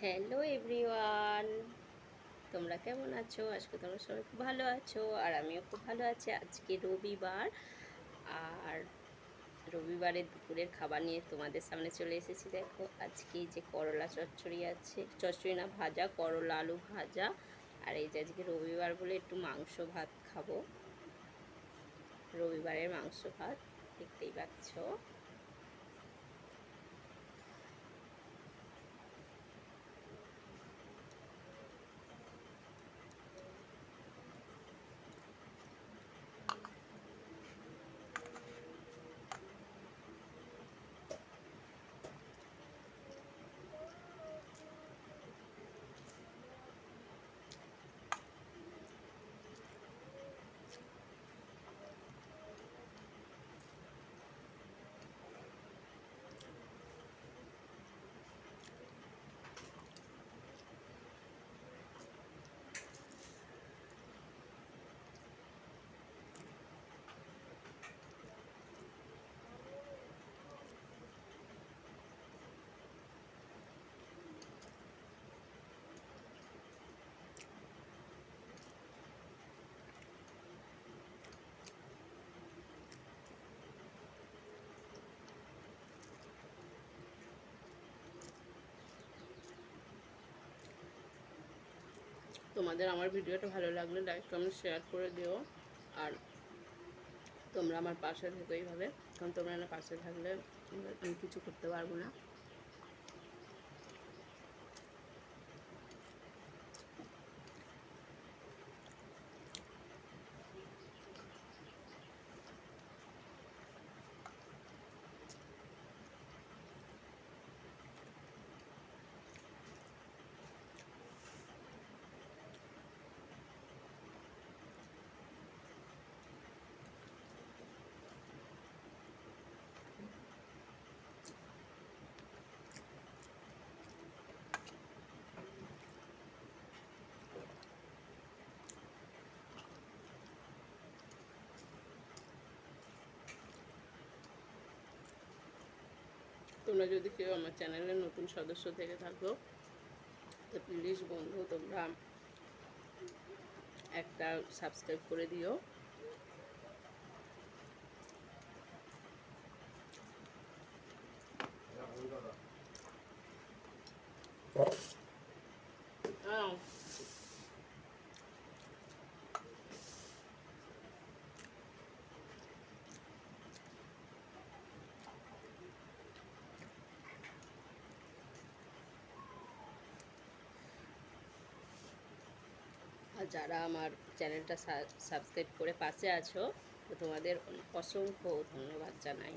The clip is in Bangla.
হ্যালো এভরিওয়ান তোমরা কেমন আছো? আজকে তোমরা সবাই খুব ভালো আছো, আর আমিও খুব ভালো আছি। আজকে রবিবার, আর রবিবারের দুপুরের খাবার নিয়ে তোমাদের সামনে চলে এসেছি। দেখো, আজকে এই যে করলা চচ্চড়ি আছে, চচ্চড়ি না, ভাজা, করলা আলু ভাজা। আর এই যে আজকে রবিবার বলে একটু মাংস ভাত খাব। রবিবারের মাংস ভাত দেখতেই পাচ্ছ। তোমাদের আমার ভিডিওটা ভালো লাগলে লাইক কমেন্ট শেয়ার করে দিও। আর তোমরা আমার পাশে থেকো এইভাবে। কারণ তোমরা না পাশে থাকলে আমি কিছু করতে পারব না। তোমরা যদি কেউ আমার চ্যানেলের নতুন সদস্য থেকে থাকো, তো প্লিজ বন্ধু, তোমরা একটা সাবস্ক্রাইব করে দিও। আহ যারা আমার চ্যানেলটা সাবস্ক্রাইব করে পাশে আছো তো তোমাদের অসংখ্য ধন্যবাদ জানাই।